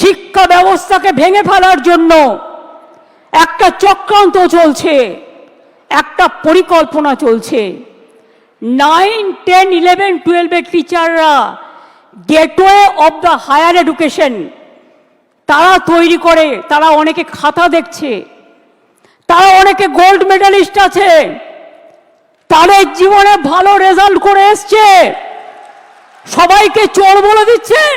শিক্ষা ব্যবস্থাকে ভেঙে ফেলার জন্য একটা চক্রান্ত চলছে, একটা পরিকল্পনা চলছে। নাইন টেন ইলেভেন টুয়েলভের টিচাররা gateway of the higher education তারা তৈরি করে, তারা অনেকে খাতা দেখছে, তারা অনেকে গোল্ড মেডালিস্ট আছে, তাদের জীবনে ভালো রেজাল্ট করে এসছে। সবাইকে চোর বলে দিচ্ছেন।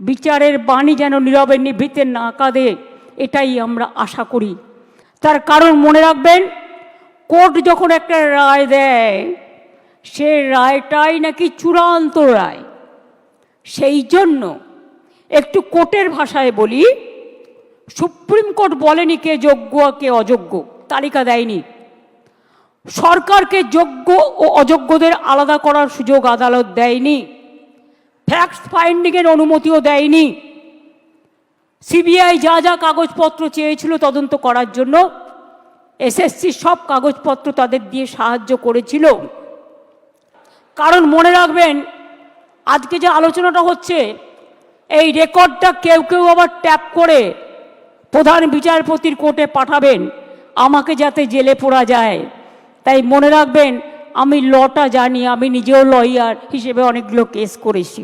বিচারের বাণী যেন নীরবে নিভৃতে না কাঁদে, এটাই আমরা আশা করি। তার কারণ মনে রাখবেন, কোর্ট যখন একটা রায় দেয়, সে রায়টাই নাকি চূড়ান্ত রায়। সেই জন্য একটু কোর্টের ভাষায় বলি, সুপ্রিম কোর্ট বলেনি কে যোগ্য কে অযোগ্য, তালিকা দেয়নি। সরকারকে যোগ্য ও অযোগ্যদের আলাদা করার সুযোগ আদালত দেয়নি। ফ্যাক্ট ফাইন্ডিংয়ের অনুমতিও দেয়নি। সিবিআই যা যা কাগজপত্র চেয়েছিল তদন্ত করার জন্য এসএসসি সব কাগজপত্র তাদের দিয়ে সাহায্য করেছিল। কারণ মনে রাখবেন, আজকে যে আলোচনাটা হচ্ছে, এই রেকর্ডটা কেউ কেউ আবার ট্যাপ করে প্রধান বিচারপতির কোর্টে পাঠাবেন, আমাকে যাতে জেলে পড়া যায়। তাই মনে রাখবেন, আমি লটা জানি, আমি নিজেও লয়ার হিসেবে অনেকগুলো কেস করেছি।